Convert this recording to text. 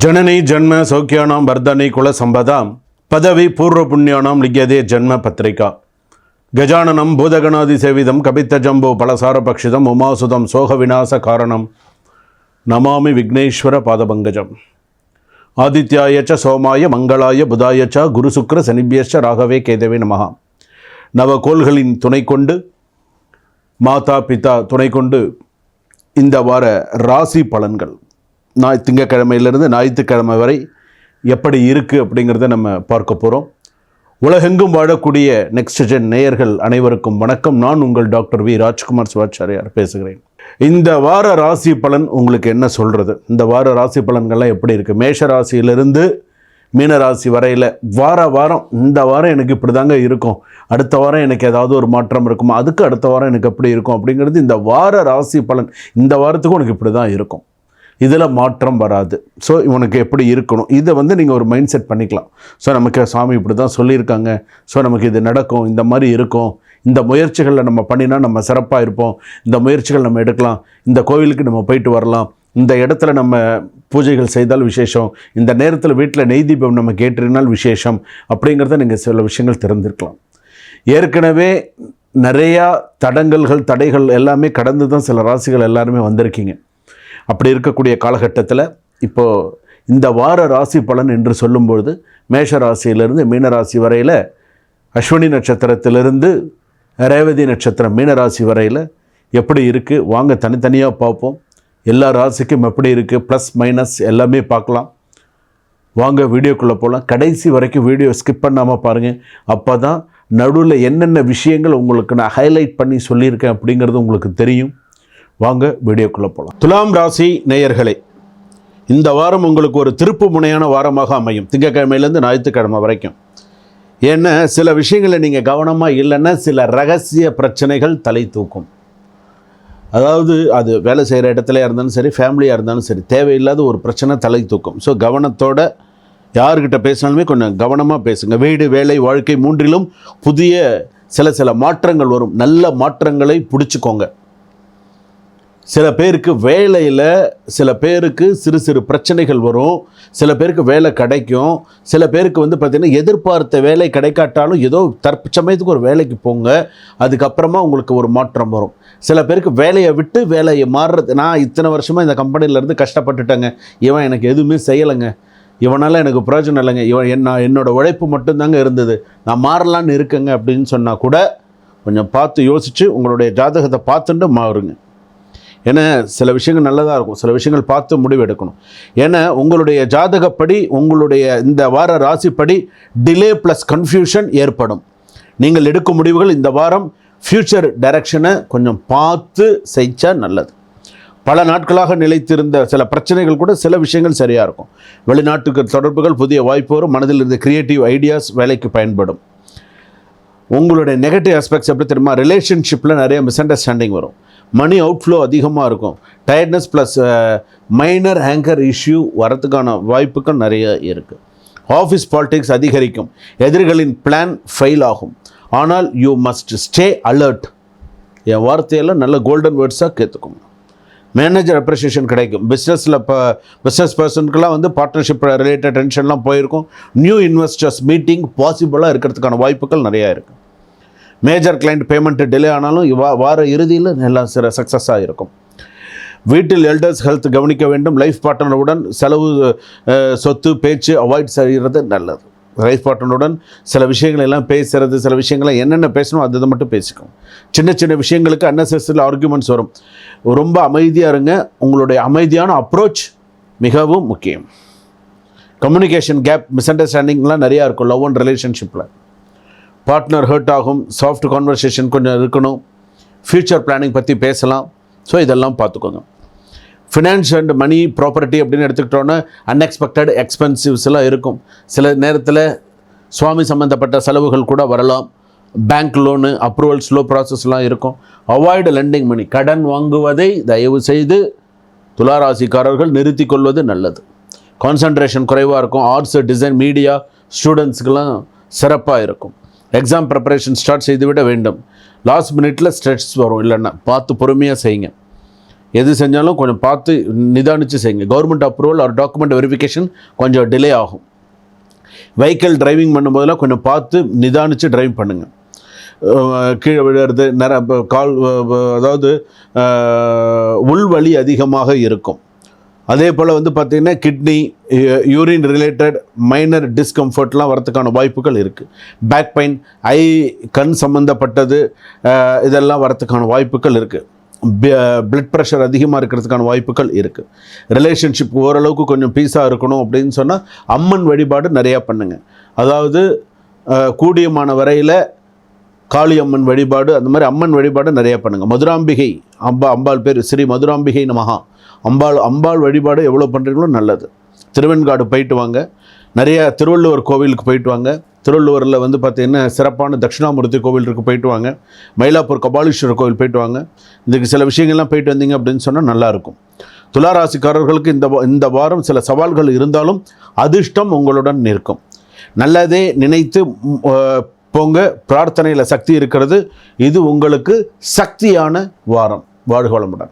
ஜனனி ஜன்ம சௌக்கியானாம் வர்தனை குல சம்பதாம் பதவி பூர்வ புண்ணியானாம் லிங்கியதே ஜன்ம பத்திரிகா. கஜானனம் பூதகணாதி சேவிதம் கபித்த ஜம்போ பலசார பக்ஷிதம் உமாசுதம் சோக விநாச காரணம். நமாமி விக்னேஸ்வர பாதபங்கஜம். ஆதித்யாயச்ச சோமாய மங்களாய புதாயச்ச குருசுக்ர சனிபியச்ச ராகவே கேதவே நமகா நவகோள்களின் துணை கொண்டு மாதா பிதா துணை கொண்டு இந்த வார ராசி பலன்கள். நாய் திங்கக்கிழமையிலிருந்து ஞாயிற்றுக்கிழமை வரை எப்படி இருக்குது அப்படிங்கிறத நம்ம பார்க்க போகிறோம் உலகெங்கும் வாழக்கூடிய நெக்ஸ்ட் ஜென் நேயர்கள் அனைவருக்கும் வணக்கம். நான் உங்கள் டாக்டர் வி. ராஜ்குமார் சிவாச்சாரியார் பேசுகிறேன். இந்த வார ராசி பலன் உங்களுக்கு என்ன சொல்கிறது இந்த வார ராசி பலன்கள்லாம் எப்படி இருக்குது மேஷ ராசியிலிருந்து மீன ராசி வரையில் வார வாரம் இந்த வாரம் எனக்கு இப்படி தாங்க இருக்கும். அடுத்த வாரம் எனக்கு ஏதாவது ஒரு மாற்றம் இருக்குமா? அதுக்கு அடுத்த வாரம் எனக்கு எப்படி இருக்கும் அப்படிங்கிறது இந்த வார ராசி பலன் இந்த வாரத்துக்கும் உனக்கு இப்படி தான் இருக்கும். இதில் மாற்றம் வராது. ஸோ இவனுக்கு எப்படி இருக்கணும்? இதை வந்து நீங்கள் ஒரு மைண்ட் செட் பண்ணிக்கலாம். ஸோ நமக்கு சாமி இப்படி தான் சொல்லியிருக்காங்க. ஸோ நமக்கு இது நடக்கும். இந்த மாதிரி இருக்கும். இந்த முயற்சிகளில் நம்ம பண்ணினா நம்ம சிறப்பாக இருப்போம். இந்த முயற்சிகள் நம்ம எடுக்கலாம். இந்த கோவிலுக்கு நம்ம போயிட்டு வரலாம். இந்த இடத்துல நம்ம பூஜைகள் செய்தால் விசேஷம். இந்த நேரத்தில் வீட்டில் நெய் தீபம் நம்ம கேட்டிருந்தால் விசேஷம். அப்படிங்கிறத நீங்கள் சில விஷயங்கள் தெரிஞ்சிருக்கலாம் ஏற்கனவே நிறையா தடங்கல்கள் தடைகள் எல்லாமே கடந்து தான் சில ராசிகள் எல்லாருமே வந்திருக்கீங்க. அப்படி இருக்கக்கூடிய காலகட்டத்தில் இப்போது இந்த வார ராசி பலன் என்று சொல்லும்பொழுது மேஷ ராசியிலிருந்து மீன ராசி வரையில் அஸ்வினி நட்சத்திரத்திலிருந்து ரேவதி நட்சத்திரம் மீன ராசி வரையில் எப்படி இருக்குது வாங்க தனித்தனியாக பார்ப்போம். எல்லா ராசிக்கும் எப்படி இருக்குது ப்ளஸ் மைனஸ் எல்லாமே பார்க்கலாம். வாங்க வீடியோக்குள்ளே போகலாம் கடைசி வரைக்கும் வீடியோ ஸ்கிப் பண்ணாமல் பாருங்கள் அப்போ தான் நடுவில் என்னென்ன விஷயங்கள் உங்களுக்கு நான் ஹைலைட் பண்ணி சொல்லியிருக்கேன் அப்படிங்கிறது உங்களுக்கு தெரியும். வாங்க வீடியோக்குள்ளே போகலாம் துலாம் ராசி நேயர்களே இந்த வாரம் உங்களுக்கு ஒரு திருப்பு முனையான வாரமாக அமையும். திங்கக்கிழமையிலேருந்து ஞாயிற்றுக்கிழமை வரைக்கும். ஏன்னா சில விஷயங்களை நீங்கள் கவனமாக இல்லைன்னா சில ரகசிய பிரச்சனைகள் தலை தூக்கும். அதாவது அது வேலை செய்கிற இடத்துல இருந்தாலும் சரி ஃபேமிலியாக இருந்தாலும் சரி தேவையில்லாத ஒரு பிரச்சனை தலை தூக்கும். ஸோ கவனத்தோட யார்கிட்ட பேசினாலுமே கொஞ்சம் கவனமாக பேசுங்க. வீடு வேலை வாழ்க்கை மூன்றிலும் புதிய சில சில மாற்றங்கள் வரும். நல்ல மாற்றங்களை பிடிச்சிக்கோங்க. சில பேருக்கு வேலையில் சில பேருக்கு சிறு சிறு பிரச்சனைகள் வரும் சில பேருக்கு வேலை கிடைக்கும் சில பேருக்கு வந்து பார்த்திங்கன்னா எதிர்பார்த்த வேலை கிடைக்காட்டாலும் ஏதோ தற்சமயத்துக்கு ஒரு வேலைக்கு போங்க அதுக்கப்புறமா உங்களுக்கு ஒரு மாற்றம் வரும். சில பேருக்கு வேலையை விட்டு வேலையை மாறுறது நான் இத்தனை வருஷமாக இந்த கம்பெனியிலேருந்து கஷ்டப்பட்டுட்டேங்க. இவன் எனக்கு எதுவுமே செய்யலைங்க. இவனால் எனக்கு பிரயோஜனம் இல்லைங்க. இவன் என்ன என்னோடய உழைப்பு மட்டும்தாங்க இருந்தது. நான் மாறலான்னு இருக்கேங்க அப்படின்னு சொன்னால் கூட கொஞ்சம் பார்த்து யோசித்து உங்களுடைய ஜாதகத்தை பார்த்துட்டு மாறுங்க. ஏன்னா சில விஷயங்கள் நல்லதாக இருக்கும். சில விஷயங்கள் பார்த்து முடிவு எடுக்கணும். ஏன்னா உங்களுடைய ஜாதகப்படி உங்களுடைய இந்த வார ராசிப்படி டிலே ப்ளஸ் கன்ஃபியூஷன் ஏற்படும். நீங்கள் எடுக்கும் முடிவுகள் இந்த வாரம் ஃப்யூச்சர் டைரக்ஷனை கொஞ்சம் பார்த்து செய்ச்சா நல்லது. பல நாட்களாக நிலைத்திருந்த சில பிரச்சனைகள் கூட சில விஷயங்கள் சரியாக இருக்கும். வெளிநாட்டுக்கு தொடர்புகள் புதிய வாய்ப்பு வரும். மனதில் இருந்த கிரியேட்டிவ் ஐடியாஸ் வேலைக்கு பயன்படும். உங்களுடைய நெகட்டிவ் ஆஸ்பெக்ட்ஸ் எப்படி தெரியுமா? ரிலேஷன்ஷிப்பில் நிறைய மிஸ் அண்டர்ஸ்டாண்டிங் வரும். மணி அவுட்ஃப்ளோ அதிகமாக இருக்கும். Tiredness plus minor anger issue வரத்துக்கான வாய்ப்புகள் நிறைய இருக்குது ஆஃபீஸ் பாலிடிக்ஸ் அதிகரிக்கும். எதிரிகளின் பிளான் ஃபெயில் ஆகும். ஆனால் யூ மஸ்ட் ஸ்டே அலர்ட் என் வார்த்தையெல்லாம் நல்ல கோல்டன் வேர்ட்ஸாக கேத்துக்கும். மேனேஜர் அப்ரிசியேஷன் கிடைக்கும். பிஸ்னஸில் இப்போ பிஸ்னஸ் பர்சனுக்கெல்லாம் வந்து பார்ட்னர்ஷிப் ரிலேட்டட் டென்ஷன்லாம் போயிருக்கும். நியூ இன்வெஸ்டர்ஸ் மீட்டிங் பாசிபிளாக இருக்கிறதுக்கான வாய்ப்புகள் நிறையா இருக்குது மேஜர் கிளைண்ட் பேமெண்ட்டு டிலே ஆனாலும் வா வார இறுதியில் நல்லா சில சக்ஸஸாக இருக்கும் வீட்டில் எல்டர்ஸ் ஹெல்த் கவனிக்க வேண்டும். லைஃப் பார்ட்னருடன் செலவு சொத்து பேச்சு அவாய்ட் செய்கிறது நல்லது. லைஃப் பார்ட்னருடன் சில விஷயங்கள் எல்லாம் பேசுறது சில விஷயங்களை என்னென்ன பேசணும் அது இதை மட்டும் பேசிக்கும். சின்ன சின்ன விஷயங்களுக்கு அன்னெசரியில் ஆர்குமெண்ட்ஸ் வரும். ரொம்ப அமைதியாக இருங்க. உங்களுடைய அமைதியான அப்ரோச் மிகவும் முக்கியம். கம்யூனிகேஷன் கேப் மிஸ் அண்டர்ஸ்டாண்டிங்லாம் நிறையா இருக்கும். லவ் அண்ட் ரிலேஷன்ஷிப்பில் பார்ட்னர் ஹர்ட் ஆகும். சாஃப்ட் கான்வர்சேஷன் கொஞ்சம் இருக்கணும். ஃப்யூச்சர் பிளானிங் பற்றி பேசலாம். ஸோ இதெல்லாம் பார்த்துக்கோங்க. ஃபினான்ஸ் அண்ட் மணி ப்ராப்பர்ட்டி அப்படின்னு எடுத்துக்கிட்டோன்னா அன்எக்ஸ்பெக்டட் எக்ஸ்பென்சிவ்ஸ் எல்லாம் இருக்கும். சில நேரத்தில் சுவாமி சம்மந்தப்பட்ட செலவுகள் கூட வரலாம். பேங்க் லோனு அப்ரூவல் ஸ்லோ ப்ராசஸ்லாம் இருக்கும். அவாய்டு லெண்டிங் மணி கடன் வாங்குவதை தயவு செய்து துளாராசிக்காரர்கள் நிறுத்தி கொள்வது நல்லது. கான்சன்ட்ரேஷன் குறைவாக இருக்கும். ஆர்ட்ஸ் டிசைன் மீடியா ஸ்டூடெண்ட்ஸுக்கெல்லாம் சிறப்பாக இருக்கும். எக்ஸாம் ப்ரிப்பரேஷன் ஸ்டார்ட் செய்துவிட வேண்டும். லாஸ்ட் மினிட்ல ஸ்ட்ரெஸ் வரும். இல்லைன்னா பார்த்து பொறுமையாக செய்யுங்க. எது செஞ்சாலும் கொஞ்சம் பார்த்து நிதானித்து செய்யுங்க. கவர்மெண்ட் அப்ரூவல் ஒரு டாக்குமெண்ட் வெரிஃபிகேஷன் கொஞ்சம் டிலே ஆகும். வெஹிக்கிள் டிரைவிங் பண்ணும்போதெல்லாம் கொஞ்சம் பார்த்து நிதானித்து டிரைவ் பண்ணுங்கள் கீழே விழுறது நிற கால் அதாவது உள்வழி உள்வலி அதிகமாக இருக்கும். அதே போல் வந்து பார்த்திங்கன்னா கிட்னி யூரின் ரிலேட்டட் மைனர் டிஸ்கம்ஃபர்ட்லாம் வரத்துக்கான வாய்ப்புகள் இருக்குது பேக் பெயின் ஐ கண் சம்மந்தப்பட்டது இதெல்லாம் வரத்துக்கான வாய்ப்புகள் இருக்குது பிளட் ப்ரெஷர் அதிகமாக இருக்கிறதுக்கான வாய்ப்புகள் இருக்குது ரிலேஷன்ஷிப் ஓரளவுக்கு கொஞ்சம் பீஸாக இருக்கணும் அப்படின்னு சொன்னால் அம்மன் வழிபாடு நிறையா பண்ணுங்கள் அதாவது கூடியமான வரையில் காளியம்மன் வழிபாடு அந்த மாதிரி அம்மன் வழிபாடு நிறையா பண்ணுங்கள் மதுராம்பிகை அம்பா அம்பாள் பேர் ஸ்ரீ மதுராம்பிகை நமகா அம்பாள் அம்பாள் வழிபாடு எவ்வளோ பண்ணுறீங்களோ நல்லது. திருவெண்காடு போயிட்டு வாங்க. நிறைய திருவள்ளுவர் கோவிலுக்கு போயிட்டு வாங்க. திருவள்ளுவரில் வந்து பார்த்திங்கன்னா சிறப்பான தட்சிணாமூர்த்தி கோவிலுக்கு போயிட்டு வாங்க. மயிலாப்பூர் கபாலீஸ்வரர் கோவில் போயிட்டு வாங்க. இதுக்கு சில விஷயங்கள்லாம் போயிட்டு வந்தீங்க அப்படின்னு சொன்னால் நல்லாயிருக்கும் துளாராசிக்காரர்களுக்கு இந்த இந்த வாரம் சில சவால்கள் இருந்தாலும் அதிர்ஷ்டம் உங்களுடன் நிற்கும். நல்லதே நினைத்து போங்க. பிரார்த்தனையில் சக்தி இருக்கிறது. இது உங்களுக்கு சக்தியான வாரம். வாழ்க வளமுடன்.